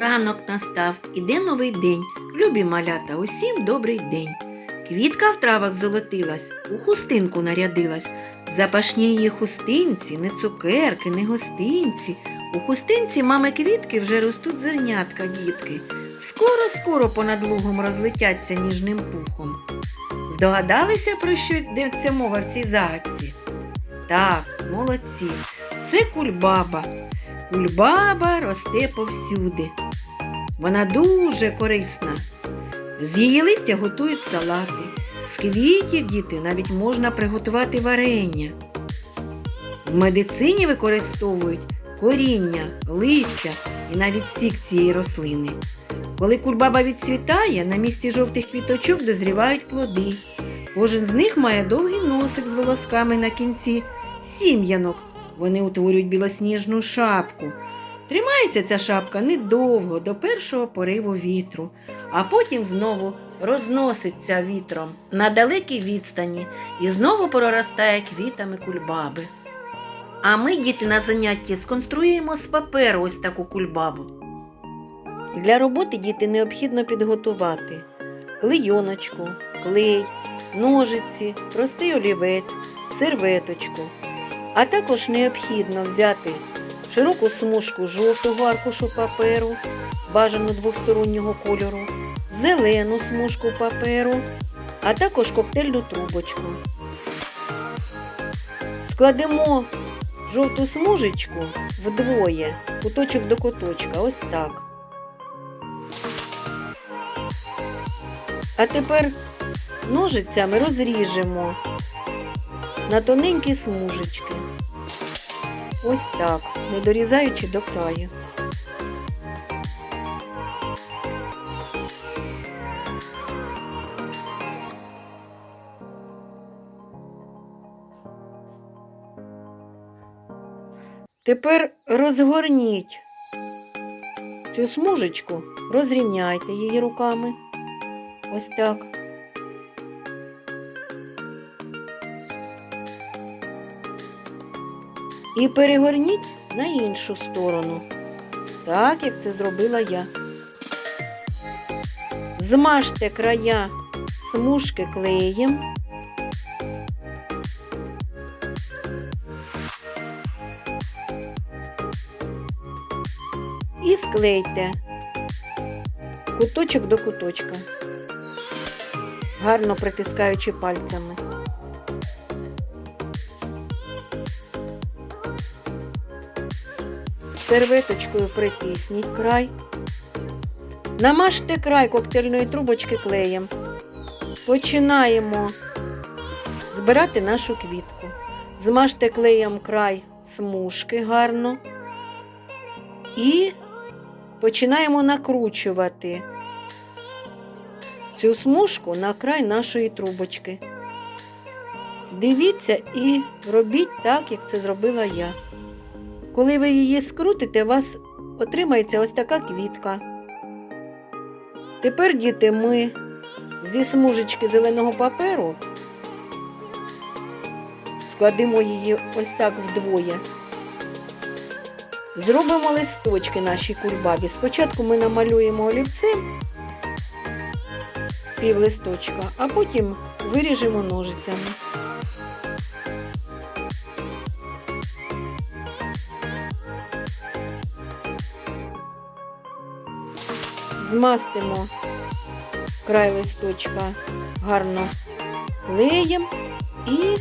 Ранок настав, іде новий день. Любі малята, усім добрий день. Квітка в травах золотилась, у хустинку нарядилась. Запашні її хустинці, не цукерки, не гостинці. У хустинці мами квітки вже ростуть зернятка, дітки. Скоро-скоро понад лугом розлетяться ніжним пухом. Здогадалися, про що йдеться мова в цій загадці? Так, молодці. Це кульбаба. Кульбаба росте повсюди. Вона дуже корисна. З її листя готують салати. З квітів діти навіть можна приготувати варення. В медицині використовують коріння, листя і навіть сік цієї рослини. Коли кульбаба відцвітає, на місці жовтих квіточок дозрівають плоди. Кожен з них має довгий носик з волосками на кінці, сім'янок. Вони утворюють білосніжну шапку. Тримається ця шапка недовго до першого пориву вітру, а потім знову розноситься вітром на далекій відстані і знову проростає квітами кульбаби. А ми, діти, на занятті сконструюємо з паперу ось таку кульбабу. Для роботи діти необхідно підготувати клейоночку, клей, ножиці, простий олівець, серветочку. А також необхідно взяти широку смужку жовтого аркушу паперу, бажано двостороннього кольору, зелену смужку паперу, а також коктейльну трубочку. Складемо жовту смужечку вдвоє, куточок до куточка, ось так. А тепер ножицями розріжемо на тоненькі смужечки. Ось так, не дорізаючи до краю. Тепер розгорніть цю смужечку, розрівняйте її руками. Ось так. І перегорніть на іншу сторону, так як це зробила я. Змажте края смужки клеєм. І склейте куточок до куточка, гарно притискаючи пальцями. Серветочкою притисніть край. Намажте край коктейльної трубочки клеєм. Починаємо збирати нашу квітку. Змажте клеєм край смужки гарно. І починаємо накручувати цю смужку на край нашої трубочки. Дивіться і робіть так, як це зробила я. Коли ви її скрутите, у вас отримається ось така квітка. Тепер, діти, ми зі смужечки зеленого паперу складемо її ось так вдвоє. Зробимо листочки нашій кульбабі. Спочатку ми намалюємо олівцем пів листочка, а потім виріжемо ножицями. Змастимо край листочка гарно клеєм і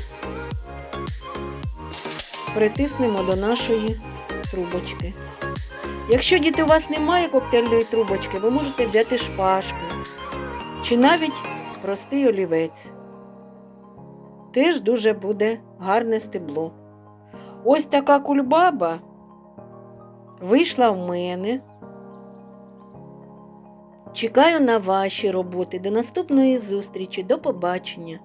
притиснемо до нашої трубочки. Якщо діти у вас немає коктейльної трубочки, ви можете взяти шпажку чи навіть простий олівець. Теж дуже буде гарне стебло. Ось така кульбаба вийшла в мене. Чекаю на ваші роботи. До наступної зустрічі. До побачення!